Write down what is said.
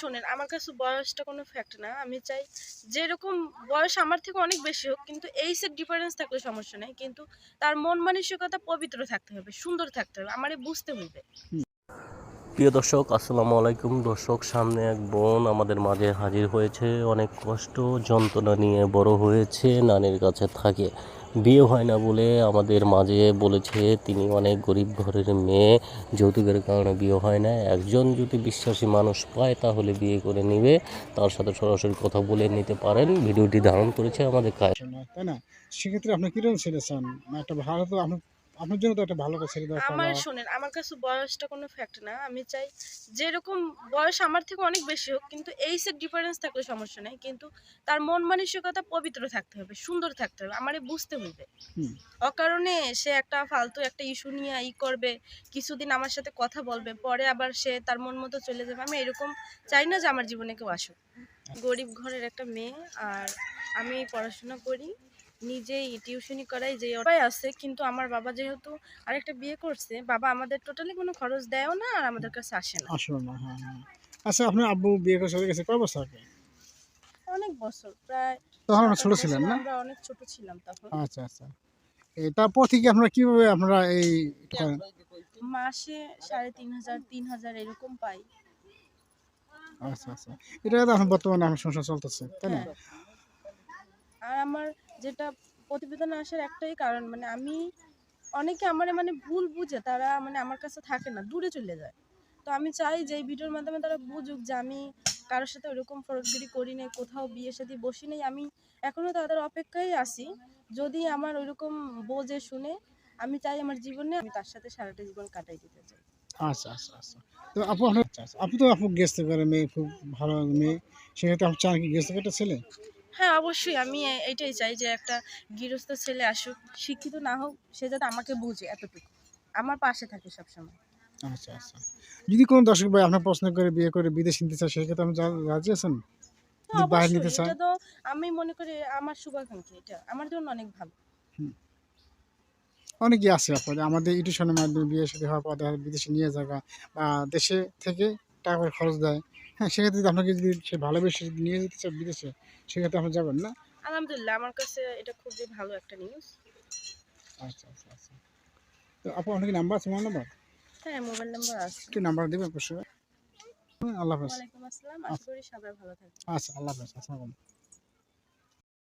শোনেন আমার কাছে বয়সটা কোনো ফ্যাক্ট না। আমি চাই যেরকম বয়স আমার থেকে অনেক বেশি হোক কিন্তু এই এইসের ডিফারেন্স থাকলে সমস্যা নেই কিন্তু তার মন মানসিকতা পবিত্র থাকতে হবে সুন্দর থাকতে হবে আমারে বুঝতে হইবে। প্রিয় দর্শক আসসালামু আলাইকুম। দর্শক সামনে এক বোন আমাদের মাঝে হাজির হয়েছে। অনেক কষ্ট যন্ত্রণা নিয়ে বড় হয়েছে নানির কাছে থাকে। বিয়ে হয় না বলে আমাদের মাঝে বলেছে, তিনি অনেক গরিব ঘরের মেয়ে, যৌতুকের কারণে বিয়ে হয় না। একজন যদি বিশ্বাসী মানুষ পায় তাহলে বিয়ে করে নিবে। তার সাথে সরাসরি কথা বলে নিতে পারেন। ভিডিওটি ধারণ করেছে আমাদের কাজ। তাই না? সেক্ষেত্রে আপনি কীরকম ছেলে চান? একটা ভালো তো আপনার আপনার জন্য তো একটা ভালো ছেলে দরকার আমার শোনেন আমার কাছে বয়সটা কোনো ফ্যাক্ট না। আমি চাই যেরকম বয়স আমার থেকে অনেক বেশি হোক কিন্তু এইসের ডিফারেন্স থাকলে সমস্যা নেই। কিন্তু তার মন মানসিকতা পবিত্র থাকতে হবে সুন্দর থাকতে হবে আমারে বুঝতে হইবে। অকারণে সে একটা ফালতু একটা ইস্যু নিয়ে ই করবে কিছুদিন আমার সাথে কথা বলবে পরে আবার সে তার মন মতো চলে যাবে। আমি এরকম চাই না যে আমার জীবনে কেউ আসুক। গরিব ঘরের একটা মেয়ে আর আমি পড়াশোনা করি নিজেই টিউশনি করাই যে উপায় আছে। কিন্তু আমার বাবা যেহেতু আরেকটা বিয়ে করছে বাবা আমাদের টোটালি কোনো খরচ দেয়ও না আর আমাদের কাছে আসে না। আসলে না হ্যাঁ হ্যাঁ। আচ্ছা আপনার আব্বু বিয়ে করে চলে গেছে কয় বছর আগে? অনেক বছর প্রায় তখন সাত ছোট ছিলেন না? আমরা অনেক ছোট ছিলাম তখন। আচ্ছা আচ্ছা। তারপর থেকে আপনারা কীভাবে আপনারা এই মাসে সাড়ে তিন হাজার তিন হাজার এরকম পাই। আচ্ছা আচ্ছা। এটা এখন বর্তমানে আমার সংসার চলতেছে তাই না? হ্যাঁ। আর আমার যেটা প্রতিবেদন আসার একটাই কারণ মানে আমি, অনেকে আমার মানে ভুল বুঝে, তারা মানে আমার কাছে থাকে না, দূরে চলে যায়। তো আমি চাই যে এই ভিডিওর মাধ্যমে তারা বুঝুক যে আমি কারোর সাথে ওরকম ফরকগিরি করি নাই, কোথাও বিয়ে সাথে বসি নাই, আমি এখনও তাদের অপেক্ষায় আছি। যদি আমার ওইরকম বোঝে, শুনে, আমি চাই আমার জীবনে আমি তার সাথে সারাটা জীবন কাটাই দিতে চাই। আচ্ছা আচ্ছা আচ্ছা। তো আপু। আপনি তো আপু গেস্ট করে মেয়ে, খুব ভালো মেয়ে। সেক্ষেত্রে আপনি চান কি গেস্ট একটা ছেলে? হ্যাঁ অবশ্যই। আমি এটাই চাই যে একটা গৃহস্থ ছেলে আসুক শিক্ষিত না হোক সে যাতে আমাকে বুঝে এতটুকু। আমার পাশে থাকে সবসময়। আচ্ছা আচ্ছা। যদি কোনো দর্শক ভাই আপনার পছন্দ করে বিয়ে করে বিদেশ নিতে চায় সেক্ষেত্রে আপনি রাজি আছেন? হ্যাঁ, বাইরে নিতে তো আমি মনে করি আমার শুভাকাঙ্ক্ষী এটা। আমার জন্য অনেক ভালো। অনেকেই আছে আপনাদের আমাদের ইউটিউশনের মাধ্যমে বিয়ে সাথে হওয়ার পর বিদেশে নিয়ে যাওয়া বা দেশে থেকে টাকা খরচ দেয়। হ্যাঁ সেক্ষেত্রে আপনাকে যদি সে ভালোবেসে নিয়ে যেতে চায় বিদেশে সেক্ষেত্রে আপনি যাবেন না? আলহামদুলিল্লাহ আমার কাছে এটা খুবই ভালো একটা নিউজ আচ্ছা আচ্ছা আচ্ছা। তো আপু আপনার কি নাম্বার আছে মোবাইল নাম্বার হ্যাঁ মোবাইল নাম্বার আছে। কি নাম্বার দিবেন হ্যাঁ, আল্লাহ হাফেজ। ওয়ালাইকুম আসসালাম আশা করি সবাই ভালো থাকবেন। আচ্ছা আল্লাহ হাফেজ আসসালামু আলাইকুম।